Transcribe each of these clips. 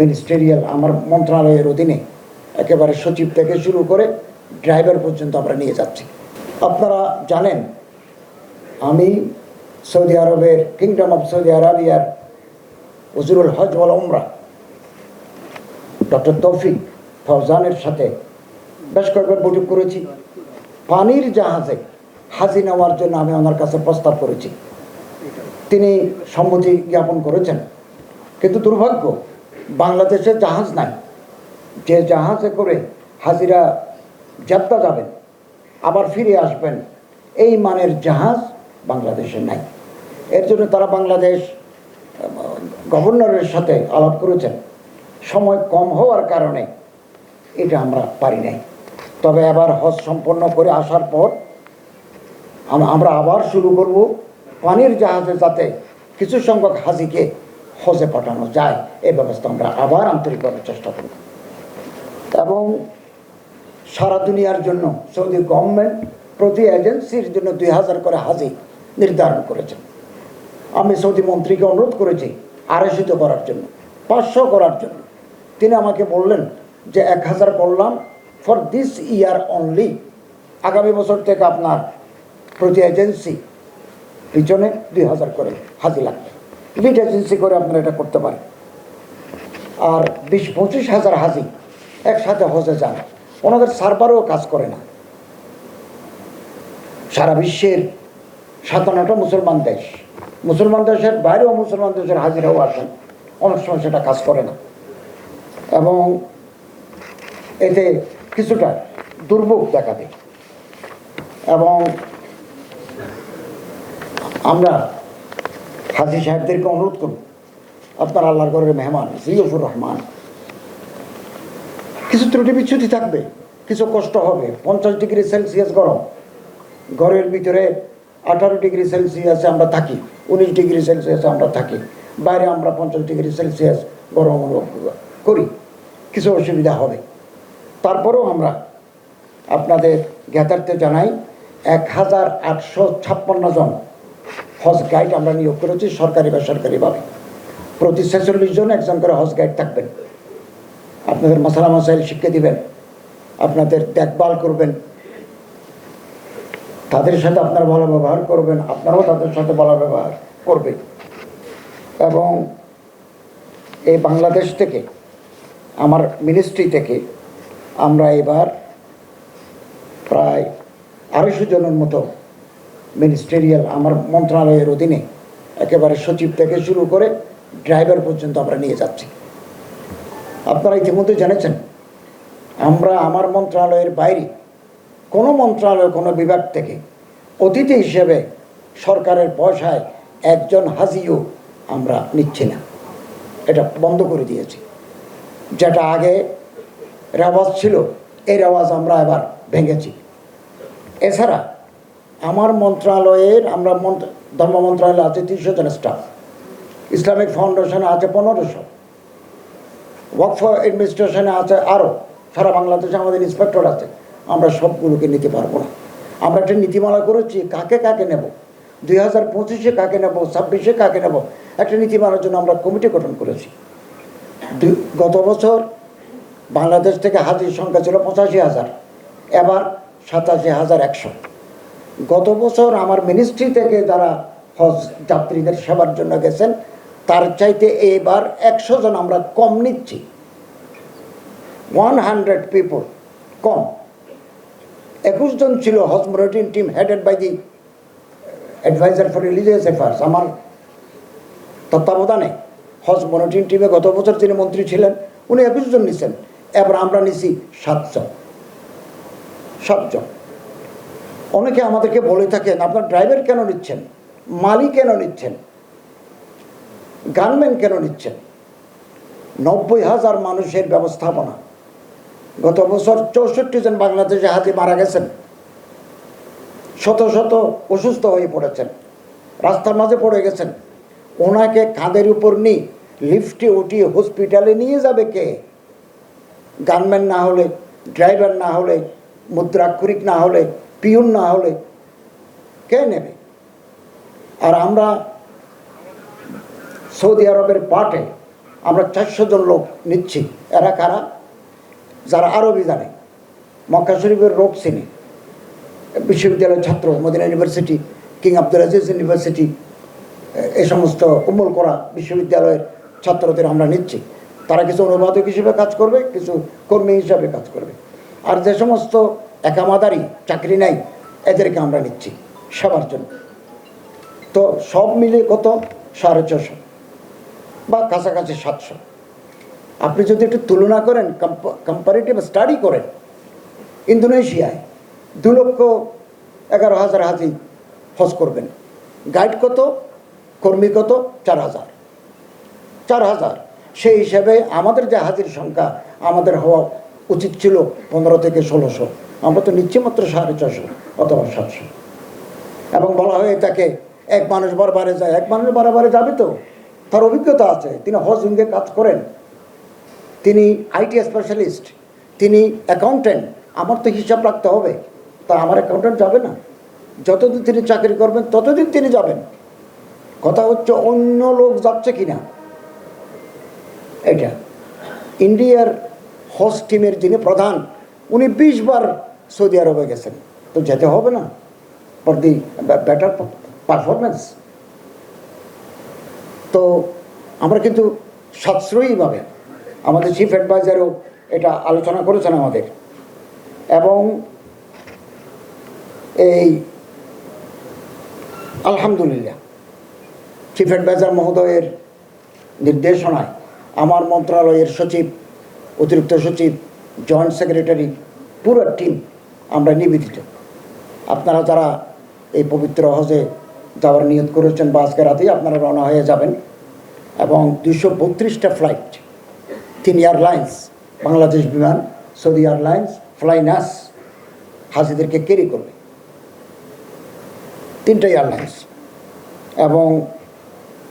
Ministerial আমার মন্ত্রণালয়ের অধীনে একেবারে সচিব থেকে শুরু করে ড্রাইভার পর্যন্ত আমরা নিয়ে যাচ্ছি। আপনারা জানেন, আমি সৌদি আরবের কিংডম অফ সৌদি আরবিয়ার উজুরুল হজ ওয়াল উমরা, ডক্টর তৌফিক ফৌজানের সাথে বেশ কয়েকবার বৈঠক করেছি। পানির জাহাজে হাজি নেওয়ার জন্য আমি ওনার কাছে প্রস্তাব করেছি। তিনি সম্মতি জ্ঞাপন করেছেন। কিন্তু দুর্ভাগ্য বাংলাদেশে জাহাজ নাই। যে জাহাজে করে হাজিরা যাত্রা যাবেন, আবার ফিরে আসবেন, এই মানের জাহাজ বাংলাদেশে নাই। এর জন্য তারা বাংলাদেশ গভর্নরের সাথে আলাপ করেছেন। সময় কম হওয়ার কারণে এটা আমরা পারি নাই। তবে আবার হজ সম্পন্ন করে আসার পর আমরা আবার শুরু করব পানির জাহাজে যাতে কিছু সংখ্যক হাজিকে হজে পাঠানো যায়, এই ব্যবস্থা আমরা আবার আন্তরিকভাবে চেষ্টা করব। এবং সারা দুনিয়ার জন্য সৌদি গভর্নমেন্ট প্রতি এজেন্সির জন্য দুই হাজার করে হাজি নির্ধারণ করেছেন আমি সৌদি মন্ত্রীকে অনুরোধ করেছি আড়াইশিত করার জন্য, পাঁচশো করার জন্য। তিনি আমাকে বললেন যে এক হাজার করলাম ফর দিস ইয়ার অনলি আগামী বছর থেকে আপনার প্রতি এজেন্সি পিছনে দুই হাজার করে হাজি লাগবে। লিড করে আপনারা এটা করতে পারেন। আর বিশ পঁচিশ হাজার হাজি একসাথে হজে যান। ওনাদের সার্ভারও কাজ করে না। সারা বিশ্বের সাতান্নটা মুসলমান দেশ। মুসলমান দেশের বাইরেও মুসলমান দেশের হাজিরাও আসেন। অনেক সময় সেটা কাজ করে না। এবং এতে কিছুটা দুর্ভোগ দেখা দেয়। এবং আমরা হাজি সাহেবদেরকে অনুরোধ করব আপনার আল্লাহর ঘরের মেহমান জিয়ফুর রহমান। কিছু ত্রুটি বিচ্ছুতি থাকবে, কিছু কষ্ট হবে। পঞ্চাশ ডিগ্রি সেলসিয়াস গরম। ঘরের ভিতরে আঠারো ডিগ্রি সেলসিয়াসে আমরা থাকি, উনিশ ডিগ্রি সেলসিয়াসে আমরা থাকি। বাইরে আমরা পঞ্চাশ ডিগ্রি সেলসিয়াস গরম অনুভব করি। কিছু অসুবিধা হবে। তারপরেও আমরা আপনাদের জ্ঞাতার্থে জানাই, এক হাজার আটশো ছাপ্পান্ন জন হজ গাইড আমরা নিয়োগ করেছি সরকারি বেসরকারিভাবে প্রতি ছেচল্লিশ জন একজন করে হজ গাইড থাকবেন। আপনাদের মশালা মশাইল শিক্ষা দিবেন, আপনাদের দেখভাল করবেন, তাদের সাথে আপনারা ভালো ব্যবহার করবেন, আপনারাও তাদের সাথে ভালো ব্যবহার করবেন। এবং এই বাংলাদেশ থেকে, আমার মিনিস্ট্রি থেকে আমরা এবার প্রায় আড়াইশো জনের মতো মিনিস্টেরিয়াল আমার মন্ত্রণালয়ের অধীনে একেবারে সচিব থেকে শুরু করে ড্রাইভার পর্যন্ত আমরা নিয়ে যাচ্ছি আপনারা ইতিমধ্যে জেনেছেন আমরা আমার মন্ত্রণালয়ের বাইরে কোনো মন্ত্রণালয় কোনো বিভাগ থেকে অতিথি হিসেবে সরকারের পয়সায় একজন হাজিও আমরা নিচ্ছি না এটা বন্ধ করে দিয়েছি যেটা আগে রেওয়াজ ছিল এই রেওয়াজ আমরা এবার ভেঙেছি এছাড়া আমার মন্ত্রণালয়ের আমরা ধর্ম মন্ত্রণালয়ে আছে তিনশো জন স্টাফ ইসলামিক ফাউন্ডেশনে আছে পনেরোশো। ওয়াকফ অ্যাডমিনিস্ট্রেশনে আছে আরও সারা বাংলাদেশে আমাদের ইন্সপেক্টর আছে। আমরা সবগুলোকে নিতে পারব না। আমরা একটা নীতিমালা করেছি, কাকে কাকে নেব? দুই হাজার পঁচিশে কাকে নেব? ছাব্বিশে কাকে নেব? একটা নীতিমালার জন্য আমরা কমিটি গঠন করেছি। গত বছর বাংলাদেশ থেকে হাজির সংখ্যা ছিল পঁচাশি হাজার। এবার সাতাশি হাজার একশো। গত বছর আমার মিনিস্ট্রি থেকে যারা হজ যাত্রীদের সেবার জন্য গেছেন, তার চাইতে এবার একশো জন আমরা কম নিচ্ছি। ওয়ান হান্ড্রেড পিপল কম। একুশ জন ছিল Hajj monitoring team headed by the adviser for religious affairs আমার তত্ত্বাবধানে হজ মনিটরিং টিমে গত বছর তিনি মন্ত্রী ছিলেন, উনি একুশ জন নিছেন। এবার আমরা নিছি সাতজন। সাতজন। অনেকে আমাদেরকে বলে থাকেন, আপনার ড্রাইভার কেন নিচ্ছেন? মালি কেন নিচ্ছেন? গানম্যান কেন নিচ্ছেন? নব্বই হাজার মানুষের ব্যবস্থাপনা। গত বছর চৌষট্টি জন বাংলাদেশে হাতি মারা গেছেন। শত শত অসুস্থ হয়ে পড়েছেন। রাস্তার মাঝে পড়ে গেছেন। ওনাকে কাঁধের উপর নিয়ে লিফটে উঠিয়ে হসপিটালে নিয়ে যাবে কে? গানম্যান না হলে ড্রাইভার না হলে, মুদ্রাক্ষরিক না হলে পিউন না হলে কে নেবে? আর আমরা সৌদি আরবের পাটে আমরা চারশো জন লোক নিচ্ছি। এরা কারা? যারা আরবি জানে। মক্কা শরীফের রোগ চিনি। বিশ্ববিদ্যালয়ের ছাত্র, Medina university, King Abdul Aziz university, এ- সমস্ত উম্মুল করা বিশ্ববিদ্যালয়ের ছাত্রদের আমরা নিচ্ছি। তারা কিছু অনুবাদক হিসেবে কাজ করবে, কিছু কর্মী হিসাবে কাজ করবে। আর যে সমস্ত একামাদারি, চাকরি নাই, এদেরকে আমরা নিচ্ছি সবার জন্য। তো সব মিলে কত? সাড়ে ছশো বা কাছাকাছি সাতশো। আপনি যদি একটু তুলনা করেন কম্পারেটিভ স্টাডি করেন, ইন্দোনেশিয়ায় দু লক্ষ এগারো হাজার হাজি হজ করবেন। গাইড কত? কর্মী কত? চার হাজার। চার হাজার। সেই হিসাবে আমাদের যে হাজির সংখ্যা, আমাদের হওয়া উচিত ছিল পনেরো থেকে ষোলোশো। আমরা তো নিচ্ছি মাত্র সাড়ে ছশো অথবা সাতশো। এবং বলা হয় তাকে এক মানুষ বারবারে যায়, এক মানুষ বারবারে যাবে তো? তার অভিজ্ঞতা আছে। তিনি হজ উইঙ্গে কাজ করেন। তিনি আইটি স্পেশালিস্ট তিনি অ্যাকাউন্ট্যান্ট আমার তো হিসাব রাখতে হবে। তা আমার অ্যাকাউন্টেন্ট যাবে না? যতদিন তিনি চাকরি করবেন, ততদিন তিনি যাবেন। কথা হচ্ছে অন্য লোক যাচ্ছে কি না এটা। ইন্ডিয়ার হোস্ট টিমের যিনি প্রধান, উনি বিশ বার সৌদি আরবে গেছেন। তো যেতে হবে না। ফর দি বেটার পারফরমেন্স তো আমরা কিন্তু সাশ্রয়ীভাবে আমাদের চিফ অ্যাডভাইজারও এটা আলোচনা করেছেন আমাদের। এবং এই আলহামদুলিল্লাহ চিফ অ্যাডভাইজার মহোদয়ের নির্দেশনায় আমার মন্ত্রণালয়ের সচিব, অতিরিক্ত সচিব জয়েন্ট সেক্রেটারি পুরো টিম আমরা নিবেদিত। আপনারা যারা এই পবিত্র হজে যাওয়ার নিয়ত করেছেন বা আজকে রাতেই আপনারা রওনা হয়ে যাবেন এবং দুশো বত্রিশটা ফ্লাইট তিন airlines Bangladesh Biman, Saudi airlines Flynas হাজিদেরকে carry করবে। তিনটা এয়ারলাইন্স এবং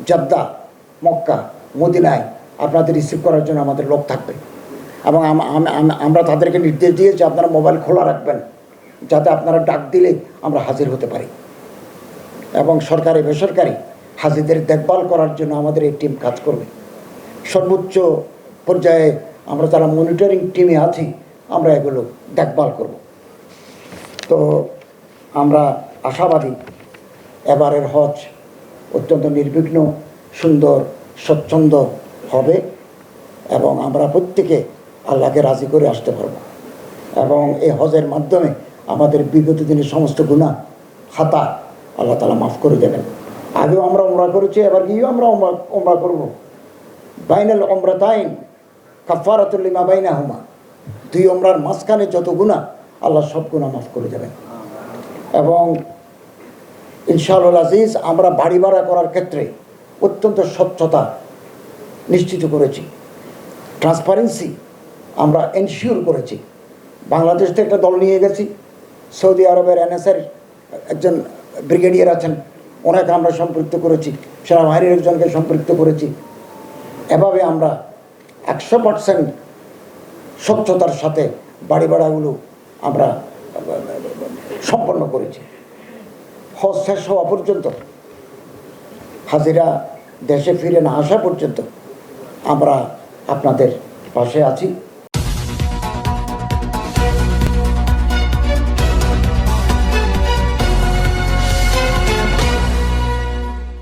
জদ্দা মক্কা, মদিনায় আপনাদের রিসিভ করার জন্য আমাদের লোক থাকবে। এবং আম- আম- আম- আমরা তাদেরকে নির্দেশ দিয়েছি আপনারা মোবাইল খোলা রাখবেন, যাতে আপনারা ডাক দিলে আমরা হাজির হতে পারি। এবং সরকারি, বেসরকারি হাজিদের দেখভাল করার জন্য আমাদের এই টিম কাজ করবে। সর্বোচ্চ পর্যায়ে আমরা যারা মনিটরিং টিমে আছি, আমরা এগুলো দেখভাল করব। তো আমরা আশাবাদী, এবারের হজ অত্যন্ত নির্বিঘ্ন, সুন্দর, স্বচ্ছন্দ হবে এবং আমরা প্রত্যেকে আল্লাহকে রাজি করে আসতে পারব। এবং এই হজের মাধ্যমে আমাদের বিগত দিনের সমস্ত গুণা খাতা আল্লাহ তালা মাফ করে দেবেন। আগেও আমরা ওমরা করেছি, এবার গিয়েও আমরা ওমরা ওমরা করব। বাইনাল অমরাতাইন কাফারাতুল্লিমা বাইনা হুমা দুই ওমরার মাঝখানে যত গুণা আল্লাহ সব গুণা মাফ করে দেবেন। এবং ইনশাআল্লাহ আজিজ, আমরা বাড়ি ভাড়া করার ক্ষেত্রে অত্যন্ত স্বচ্ছতা নিশ্চিত করেছি। ট্রান্সপারেন্সি আমরা এনশিওর করেছি। বাংলাদেশ থেকে একটা দল নিয়ে গেছি। সৌদি আরবের এনএসের একজন ব্রিগেডিয়ার আছেন। ওনাকে আমরা সম্পৃক্ত করেছি। সেনাবাহিনীর একজনকে সম্পৃক্ত করেছি। এভাবে আমরা একশো পার্সেন্ট স্বচ্ছতার সাথে বাড়ি ভাড়াগুলো আমরা সম্পন্ন করেছি। হজ শেষ হওয়া পর্যন্ত, হাজিরা দেশে ফিরে না আসা পর্যন্ত আমরা আপনাদের পাশে আছি।